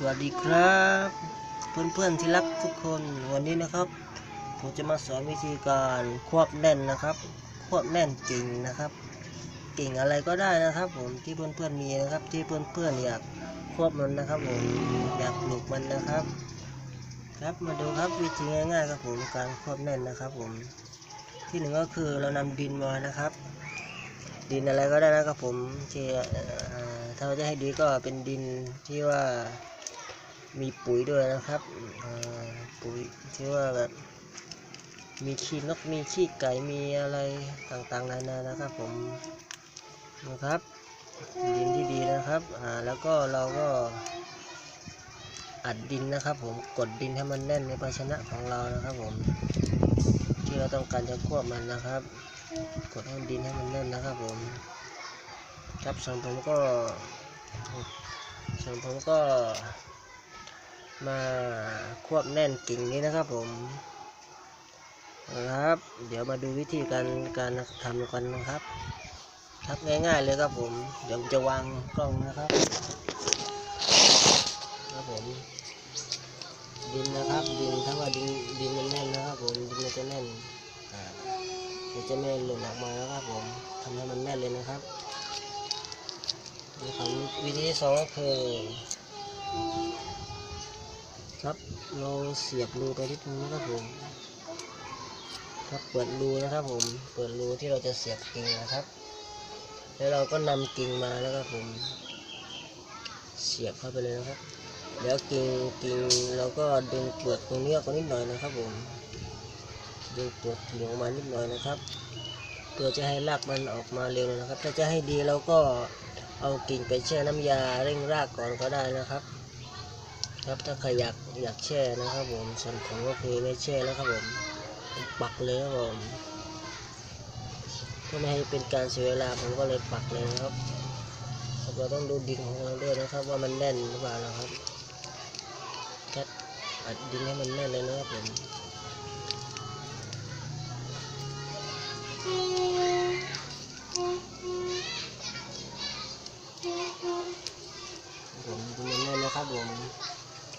สวัสดีครับ เพื่อนๆที่รักทุกคนวันนี้นะครับ ผมจะมาสอนวิธีการควบแน่นนะครับ ควบแน่นกิ่งนะครับกิ่งอะไรก็ได้นะครับ ผมที่เพื่อนๆมีนะครับ ที่เพื่อนๆอยากควบมันนะครับ ผมอยากปลูกมันนะครับ ครับมาดูครับวิธีง่ายๆครับผมการควบแน่นนะครับ ผมที่หนึ่งก็คือเรานำดินมานะครับ ดินอะไรก็ได้นะครับผมที่ถ้าจะให้ดีก็เป็นดินที่ว่า มีปุ๋ยด้วยนะครับปุ๋ยที่ว่าแบบมีขี้นกมีขี้ไก่มีอะไรต่างๆนานานะครับผมนะครับดินที่ดีนะครับอ่าแล้วก็เราก็อัดดินนะครับผมกดดินให้มันแน่นในภาชนะของเรานะครับผมที่เราต้องการจะควบมันนะครับ กดให้ดินให้มันแน่นนะครับผมครับส่วนผมก็ส่วนผมก็ มาควบแน่นกิ่งนี้นะครับผมนะครับ เดี๋ยวมาดูวิธีการการทำกันนะครับครับง่ายๆเลยครับผม เดี๋ยวจะวางกล้องนะครับ ครับผม ดินนะครับ ดินถ้าว่าดินดินมันแน่นนะครับผมดินมันจะแน่นมันจะไม่หล่นออกมาแล้วครับผมทำให้มันแน่นเลยนะครับวิธีสองก็คือ ครับ เราเสียบรูไปที่ตรงนี้ครับผมครับเปิดรูนะครับผม เปิดรูที่เราจะเสียบกิ่งนะครับ แล้วเราก็นำกิ่งมาแล้วครับผม เสียบเข้าไปเลยนะครับ แล้วกิ่งกิ่งเราก็ดึงเปลือกตรงนี้ออกนิดหน่อยนะครับผม ดึงเปลือกกิ่งออกมานิดหน่อยนะครับเพื่อจะให้รากมันออกมาเร็วนะครับ ถ้าจะให้ดีเราก็เอากิ่งไปแช่น้ำยาเร่งรากก่อนก็ได้นะครับ ครับถ้าใครอยากอยากแช่นะครับผมส่วนผมก็คือไม่แช่แล้วครับผมปักเลยครับผมเพื่อไม่ให้เป็นการเสียเวลาผมก็เลยปักเลยนะครับเราต้องดูดินของเราด้วยนะครับ ว่ามันแน่นหรือเปล่านะครับแค่อัดดินให้มันแน่นเลยนะครับผม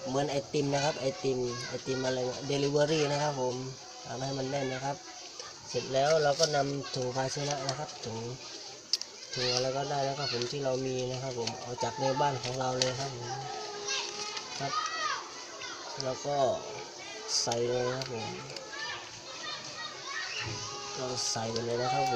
เหมือนไอติมนะครับไอติมไอติมอะไรเดลิเวอรี่นะครับผมทำให้มันแน่นนะครับ เสร็จแล้วเราก็นำถุงภาชนะนะครับถุงถุงอะไรก็ได้แล้วครับผมที่เรามีนะครับ ผมเอาจากในบ้านของเราเลยครับผมครับ แล้วก็ใส่เลยนะครับผมเราใส่ไปเลยนะครับผม